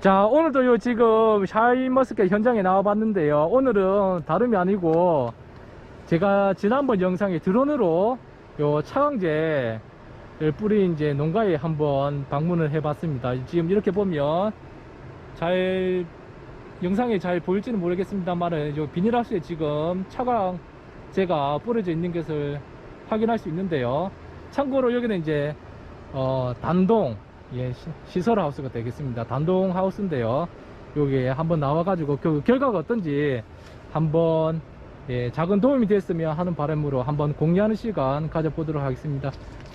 자, 오늘도 요 지금 샤인머스켓 현장에 나와 봤는데요. 오늘은 다름이 아니고 제가 지난번 영상에 드론으로 요 차광제를 뿌린 이제 농가에 한번 방문을 해 봤습니다. 지금 이렇게 보면 잘 영상에 잘 보일지는 모르겠습니다만은 요 비닐하우스에 지금 차광제가 뿌려져 있는 것을 확인할 수 있는데요. 참고로 여기는 이제 어, 단동 예, 시- 시설 하우스가 되겠습니다. 단동 하우스인데요. 여기에 한번 나와가지고 그 결과가 어떤지 한번 예, 작은 도움이 됐으면 하는 바람으로 한번 공유하는 시간 가져보도록 하겠습니다.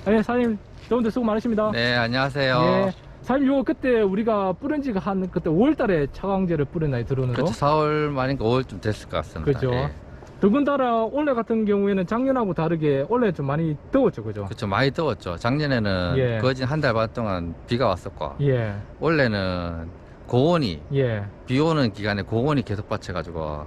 예, 사장님 더운데 수고 많으십니다. 네, 안녕하세요. 예, 사장님 요 그때 우리가 뿌린 지가 한 그때 5월 달에 차광제를 뿌렸나요 드론으로? 그렇죠. 4월 말인가 5월쯤 됐을 것 같습니다. 그죠. 예. 더군다나 올해 같은 경우에는 작년하고 다르게 올해 좀 많이 더웠죠, 그죠? 그렇죠. 많이 더웠죠. 작년에는 예. 거진 한 달 반 동안 비가 왔었고, 예, 원래는 고온이, 예, 비 오는 기간에 고온이 계속 받쳐가지고,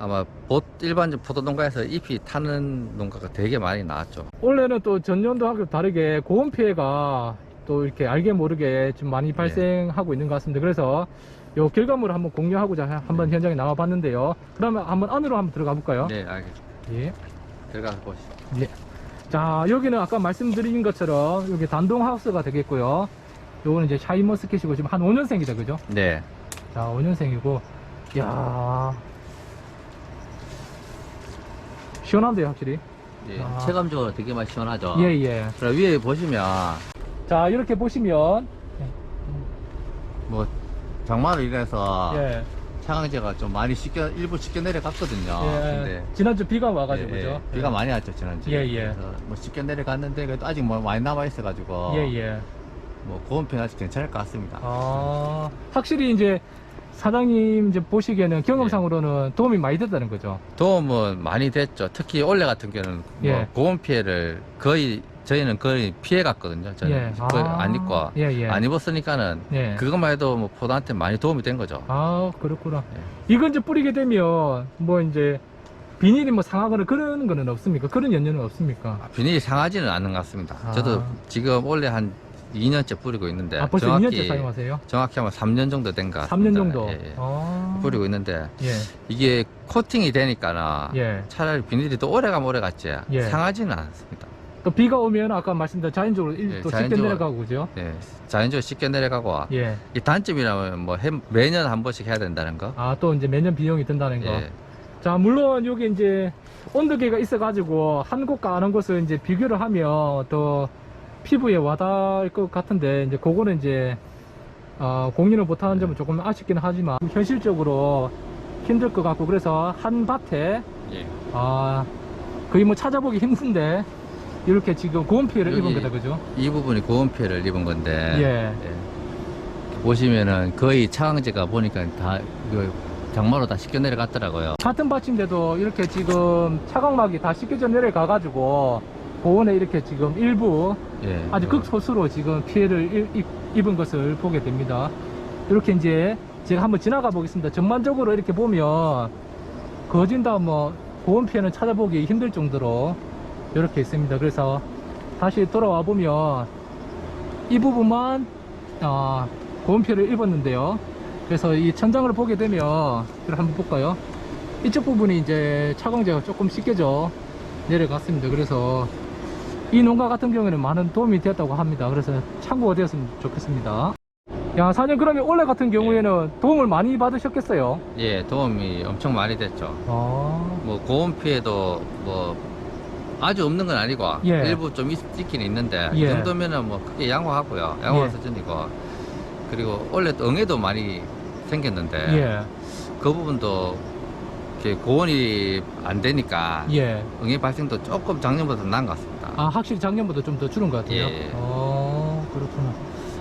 아마 보, 일반적 포도농가에서 잎이 타는 농가가 되게 많이 나왔죠. 올해는 또 전년도하고 다르게 고온 피해가 또 이렇게 알게 모르게 좀 많이 발생하고 있는 것 같습니다. 그래서 요 결과물을 한번 공유하고자 하- 한번 현장에 나와 봤는데요. 그러면 한번 안으로 한번 들어가 볼까요? 네, 알겠습니다. 예. 들어가서 보시죠. 예. 자, 여기는 아까 말씀드린 것처럼 여기 단동 하우스가 되겠고요. 요거는 이제 샤인머스켓이고 지금 한 5년생이다, 그죠? 네. 자, 5년생이고, 이야. 시원한데요, 확실히? 예. 아. 체감적으로 되게 많이 시원하죠. 예, 예. 그럼 위에 보시면, 자, 이렇게 보시면, 뭐, 장마로 인해서 예. 차강제가 좀 많이 씻겨, 일부 씻겨 내려갔거든요. 예, 근데 지난주 비가 와가지고, 예, 예. 그죠? 비가 많이 왔죠 지난주에 예, 예. 그래서 뭐 쉽게 내려갔는데 그래도 아직 뭐 많이 남아 있어가지고 예, 예. 뭐 고온 편 아직 괜찮을 것 같습니다 아, 확실히 이제 사장님 이제 보시기에는 경험상으로는 예. 도움이 많이 됐다는 거죠. 도움은 많이 됐죠 특히 올해 같은 경우는 뭐 예. 고온 피해를 거의 저희는 거의 피해 갔거든요 저는 예. 거의 아. 안 입고 예, 예. 안 입었으니까는 예. 그것만 해도 뭐 포도한테 많이 도움이 된 거죠 아, 그렇구나. 예. 이건 이제 뿌리게 되면 뭐 이제 비닐이 뭐 상하거나 그런 거는 없습니까? 그런 연료는 없습니까? 아, 비닐이 상하지는 않는 것 같습니다 아. 저도 지금 원래 한 2년째 뿌리고 있는데 아, 벌써 네, 정확히 2년째 사용하세요? 정확히 하면 3년 정도 된것 3년 같습니다 정도. 예, 예. 아. 뿌리고 있는데 예. 이게 코팅이 되니까는 예. 차라리 비닐이 또 오래 가면 오래 갔지 예. 상하지는 않습니다. 또 비가 오면 아까 말씀드린 자연적으로 일- 예, 또 쉽게 자연적으로. 내려가고 그죠? 예, 자연적으로 쉽게 내려가고 예. 이 단점이라면 뭐 해- 매년 한 번씩 해야 된다는 거. 아, 또 이제 매년 비용이 든다는 거. 예, 자, 물론 여기 이제 온도계가 있어가지고 한 곳과 안한 곳을 이제 비교를 하면 더 피부에 와닿을 것 같은데 이제 그거는 이제 어, 공유를 못하는 점은 조금 아쉽긴 하지만 현실적으로 힘들 것 같고 그래서 한 밭에 예. 아 거의 뭐 찾아보기 힘든데 이렇게 지금 고온 피해를 입은 거다 그죠? 이 부분이 고온 피해를 입은 건데 예. 예. 보시면은 거의 차광제가 보니까 다 이거 장마로 다 씻겨 내려갔더라고요. 같은 밭인데도 이렇게 지금 차광막이 다 씻겨져 내려가 가지고 고온에 이렇게 지금 일부 예, 아주 이거 극소수로 지금 피해를 일- 입- 입은 것을 보게 됩니다. 이렇게 이제 제가 한번 지나가 보겠습니다. 전반적으로 이렇게 보면 거진다 뭐 고온 피해는 찾아보기 힘들 정도로 이렇게 있습니다. 그래서 다시 돌아와 보면 이 부분만 아, 고온 피해를 입었는데요. 그래서 이 천장을 보게 되면 이걸 한번 볼까요? 이쪽 부분이 이제 차광제가 조금 씻겨져 내려갔습니다. 그래서 이 농가 같은 경우에는 많은 도움이 되었다고 합니다. 그래서 참고가 되었으면 좋겠습니다. 야, 사장님 그러면 올해 같은 경우에는 도움을 많이 받으셨겠어요? 예, 도움이 엄청 많이 됐죠. 아, 뭐 고온 피해도 뭐 아주 없는 건 아니고 예. 일부 좀 있, 있긴 있는데 이 예. 정도면은 뭐 크게 양호하고요 양호 예. 수준이고 그리고 원래 또 응애도 많이 생겼는데 예, 그 부분도 이렇게 고온이 안 되니까 예. 응애 발생도 조금 작년보다 나은 것 같습니다 아, 확실히 작년보다 좀 더 줄은 것 같아요. 예. 어, 그렇구나.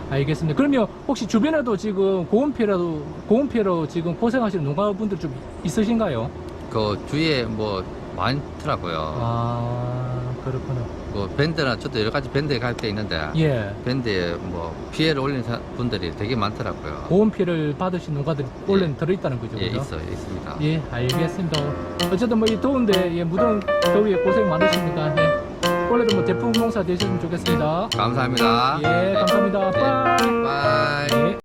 알겠습니다. 그러면 혹시 주변에도 지금 고온 피해로, 고온 피해로 지금 고생하시는 농가분들 좀 있으신가요? 그 주위에 뭐 많더라고요 아, 그렇구나. 뭐 밴드나 저도 여러 가지 밴드에 갈 때 있는데 예. 밴드에 뭐 피해를 올린 사- 분들이 되게 많더라고요 고온 피해를 받으신 농가들이 원래는 들어있다는 거죠. 예 그죠? 있어요 있습니다 예, 알겠습니다. 어쨌든 뭐 이 더운데 예, 무더운 더위에 고생 많으십니다. 예. 올해도 뭐 대풍 농사 되셨으면 좋겠습니다. 감사합니다 예, 감사합니다. 네. 빠이. 예.